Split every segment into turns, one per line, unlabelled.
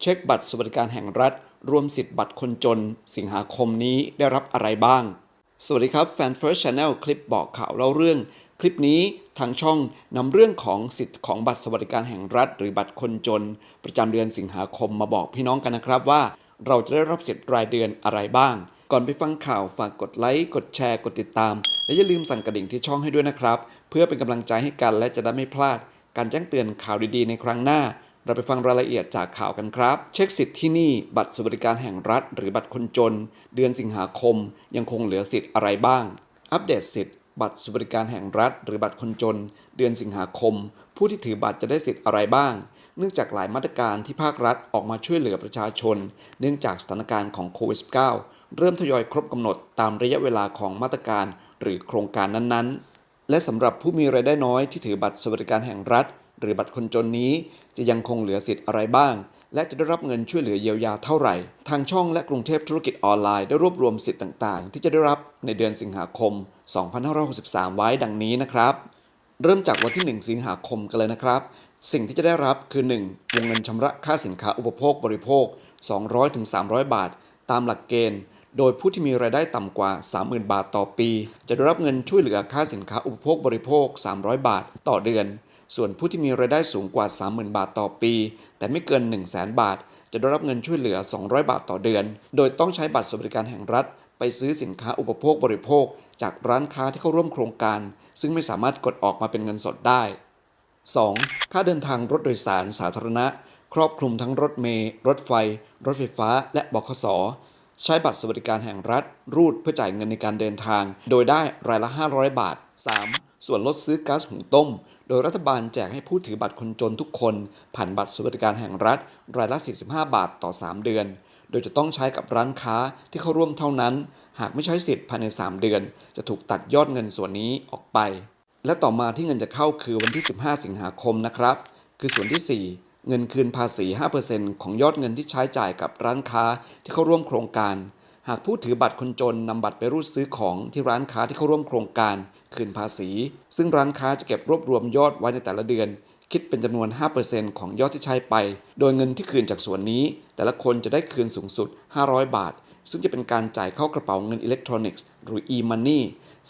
เช็คบัตรสวัสดิการแห่งรัฐ รวมสิทธิ์บัตรคนจน สิงหาคมนี้ได้รับอะไรบ้าง สวัสดีครับแฟน First Channel คลิปบอกข่าวเล่าเรื่อง คลิปนี้ทางช่องนำเรื่องของสิทธิ์ของบัตรสวัสดิการแห่งรัฐ หรือบัตรคนจน ประจำเดือนสิงหาคมมาบอกพี่น้องกันนะครับว่า เราจะได้รับสิทธิ์รายเดือนอะไรบ้าง ก่อนไปฟังข่าวฝากกดไลค์กดแชร์กดติดตาม และอย่าลืมสั่นกระดิ่งที่ช่องให้ด้วยนะครับ เพื่อเป็นกำลังใจให้กันและจะได้ไม่พลาด การแจ้งเตือนข่าวดีๆ ในครั้งหน้า เราไปฟังรายละเอียดจากข่าวกันครับ เช็คสิทธิ์ที่นี่บัตรสวัสดิการแห่งรัฐ หรือบัตรคนจน เดือนสิงหาคม ยังคงเหลือสิทธิ์อะไรบ้าง อัปเดตสิทธิ์บัตรสวัสดิการแห่งรัฐ หรือบัตรคนจน เดือนสิงหาคม ผู้ที่ถือบัตรจะได้สิทธิ์อะไรบ้าง เนื่องจากหลายมาตรการที่ภาครัฐออกมาช่วยเหลือประชาชน เนื่องจากสถานการณ์ของโควิด -19 เริ่มทยอยครบกำหนดตามระยะเวลาของมาตรการ หรือโครงการนั้นๆ และสำหรับผู้มีรายได้น้อยที่ถือบัตรสวัสดิการแห่งรัฐ หรือบัตรคนจนนี้ จะยังคงเหลือสิทธิ์อะไรบ้าง และจะได้รับเงินช่วยเหลือเยียวยาเท่าไหร่ ทางช่องและกรุงเทพธุรกิจออนไลน์ได้รวบรวมสิทธิ์ต่างๆ ที่จะได้รับในเดือนสิงหาคม 2563 ไว้ดังนี้นะครับ เริ่มจากวันที่ 1 สิงหาคมกันเลยนะครับ สิ่งที่จะได้รับคือ 1. วงเงินชำระค่าสินค้าอุปโภคบริโภค 200-300 บาท ตามหลักเกณฑ์โดยผู้ที่มีรายได้ต่ำกว่า 30,000 บาทต่อปี จะได้รับเงินช่วยเหลือค่าสินค้าอุปโภคบริโภค 300 บาทต่อเดือน ส่วนผู้ที่มีรายได้สูงกว่า 30,000 บาทต่อปี แต่ไม่เกิน 100,000บาท จะได้รับเงินช่วยเหลือ 200 บาทต่อเดือน โดยต้องใช้บัตรสวัสดิการแห่งรัฐ ไปซื้อสินค้าอุปโภคบริโภค จากร้านค้าที่เข้าร่วมโครงการ ซึ่งไม่สามารถกดออกมาเป็นเงินสดได้ 2. ค่าเดินทางรถโดยสารสาธารณะ ครอบคลุมทั้งรถเมล์รถไฟ รถไฟฟ้า และบขสใช้บัตรสวัสดิการแห่งรัฐ รูดเพื่อจ่ายเงินในการเดินทาง โดยได้รายละ 500 บาท 3. ส่วนลดซื้อก๊าซหุงต้ม โดยรัฐบาลแจกให้ผู้ถือบัตรคนจนทุกคน ผ่านบัตรสวัสดิการแห่งรัฐ รายละ 45 บาทต่อ 3 เดือน โดยจะต้องใช้กับร้านค้าที่เข้าร่วมเท่านั้น หากไม่ใช้สิทธิ์ภายใน 3 เดือน จะถูกตัดยอดเงินส่วนนี้ออกไป และต่อมาที่เงินจะเข้าคือวันที่ 15 สิงหาคมนะครับ คือส่วนที่ 4 เงินคืนภาษี 5%ของยอดเงินที่ใช้จ่ายกับร้านค้าที่เข้าร่วมโครงการ หากผู้ถือบัตรคนจนนำบัตรไปรูดซื้อของที่ร้านค้าที่เข้าร่วมโครงการ คืนภาษี ซึ่งร้านค้าจะเก็บรวบรวมยอดไว้ในแต่ละเดือน คิดเป็นจำนวน 5%ของยอดที่ใช้ไป โดยเงินที่คืนจากส่วนนี้ แต่ละคนจะได้คืนสูงสุด 500 บาท ซึ่งจะเป็นการจ่ายเข้ากระเป๋าเงินอิเล็กทรอนิกส์หรือ e-money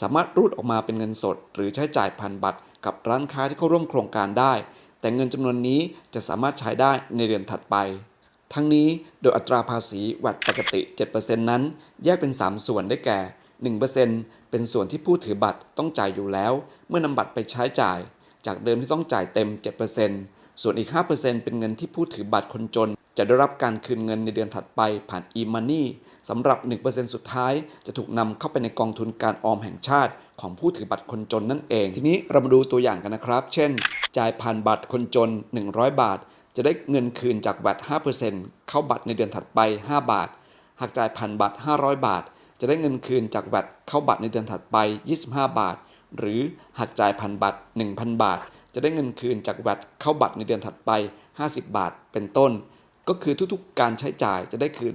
สามารถรูดออกมาเป็นเงินสด หรือใช้จ่ายผ่านบัตร กับร้านค้าที่เข้าร่วมโครงการได้ แต่เงินจำนวนนี้จะสามารถใช้ได้ในเดือนถัดไป ทั้งนี้โดยอัตราภาษีวัดปกติ 7%นั้น แยกเป็น 3 ส่วนได้แก่ 1%เป็นส่วนที่ผู้ถือบัตรต้องจ่ายอยู่แล้ว เมื่อนำบัตรไปใช้จ่าย จากเดิมที่ต้องจ่ายเต็ม 7%ส่วนอีก 5%เป็นเงินที่ผู้ถือบัตรคนจน จะได้รับการคืนเงินในเดือนถัดไปผ่าน e-money สำหรับ 1%สุดท้ายจะถูกนำเข้าไปในกองทุนการออมแห่งชาติ ของผู้ถือบัตรคนจนนั่นเอง ทีนี้เรามาดูตัวอย่างกันนะครับ เช่น จ่ายผ่านบัตรคนจน 100 บาท จะได้เงินคืนจากแวด5%เข้าบัตรในเดือนถัดไป 5 บาท หากจ่ายผ่านบัตร 500 บาท จะได้เงินคืนจากแวดเข้าบัตรในเดือนถัดไป 25 บาท หรือหากจ่ายผ่านบัตร 1,000 บาท จะได้เงินคืนจากแวดเข้าบัตรในเดือนถัดไป 50 บาท เป็นต้น ก็คือทุกๆ การใช้จ่ายจะได้คืน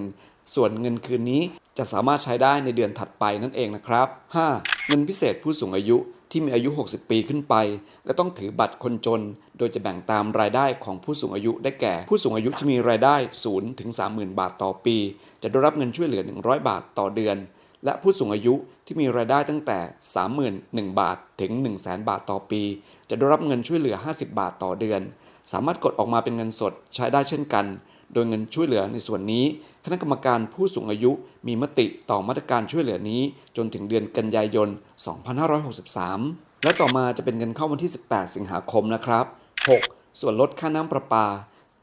5%ส่วนเงินคืนนี้จะสามารถใช้ได้ในเดือนถัดไปนั่นเองนะครับ 5. เงินพิเศษผู้สูงอายุ ที่มีอายุ 60 ปีขึ้นไป และต้องถือบัตรคนจน โดยจะแบ่งตามรายได้ของผู้สูงอายุได้แก่ ผู้สูงอายุที่มีรายได้0ถึง30,000 บาทต่อปี จะได้รับเงินช่วยเหลือ 100 บาทต่อเดือน และผู้สูงอายุที่มีรายได้ตั้งแต่ 31,000 บาทถึง 100,000 บาทต่อปี จะได้รับเงินช่วยเหลือ 50 บาทต่อเดือน สามารถกดออกมาเป็นเงินสดใช้ได้เช่นกัน โดยเงินช่วยเหลือในส่วนนี้ คณะกรรมการผู้สูงอายุมีมติต่อมาตรการช่วยเหลือนี้ จนถึงเดือนกันยายน 2563 และต่อมาจะเป็นเงินเข้าวันที่ 18 สิงหาคมนะครับ 6. ส่วนลดค่าน้ำประปา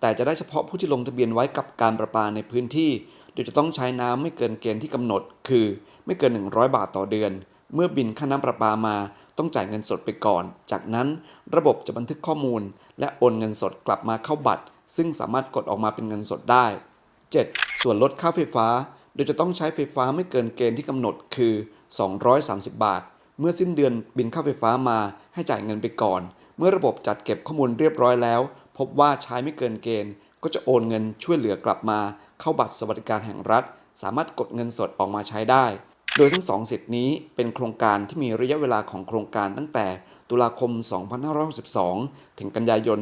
แต่จะได้เฉพาะผู้ที่ลงทะเบียนไว้กับการประปาในพื้นที่ โดยจะต้องใช้น้ำไม่เกินเกณฑ์ที่กำหนด คือ ไม่เกิน 100 บาทต่อเดือน เมื่อบินค่าน้ำประปามาต้องจ่ายเงินสดไปก่อน จากนั้นระบบจะบันทึกข้อมูล และโอนเงินสดกลับมาเข้าบัตร ซึ่งสามารถกดออกมาเป็นเงินสดได้ 7. ส่วนลดค่าไฟฟ้า โดยจะต้องใช้ไฟฟ้าไม่เกินเกณฑ์ที่กำหนดคือ 230 บาท เมื่อสิ้นเดือนบินค่าไฟฟ้ามาให้จ่ายเงินไปก่อน เมื่อระบบจัดเก็บข้อมูลเรียบร้อยแล้ว พบว่าใช้ไม่เกินเกณฑ์ ก็จะโอนเงินช่วยเหลือกลับมา เข้าบัตรสวัสดิการแห่งรัฐ สามารถกดเงินสดออกมาใช้ได้ โดยทั้งสองสิทธินี้เป็นโครงการที่มีระยะเวลาของโครงการตั้งแต่ตุลาคม 2562 ถึงกันยายน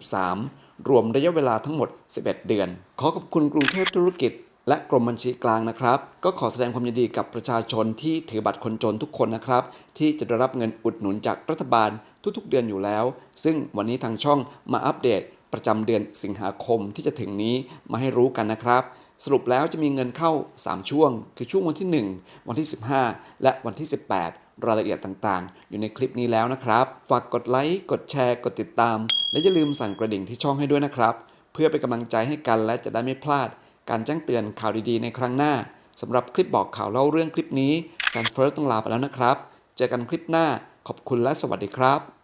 2563 รวมระยะเวลาทั้งหมด 11 เดือน ขอขอบคุณกรุงเทพธุรกิจ และกรมบัญชีกลางนะครับ ก็ขอแสดงความยินดีกับประชาชนที่ถือบัตรคนจนทุกคนนะครับ ที่จะได้รับเงินอุดหนุนจากรัฐบาลทุกๆ เดือนอยู่แล้ว ซึ่งวันนี้ทางช่องมาอัปเดตประจำเดือนสิงหาคมที่จะถึงนี้มาให้รู้กันนะครับ สรุปแล้วจะมีเงินเข้า 3 ช่วง คือช่วงวันที่ 1 วันที่ 15 และวันที่ 18 รายละเอียดต่างๆ อยู่ในคลิปนี้แล้วนะครับ ฝากกดไลค์ กดแชร์ กดติดตาม และอย่าลืมสั่นกระดิ่งที่ช่องให้ด้วยนะครับ เพื่อเป็นกำลังใจให้กันและจะได้ไม่พลาด การแจ้งเตือนข่าวดีๆ ในครั้งหน้าสำหรับคลิปบอกข่าวเล่าเรื่องคลิปนี้แฟนเฟิร์สต้องลาไปแล้วนะครับ เจอกันคลิปหน้า ขอบคุณและสวัสดีครับ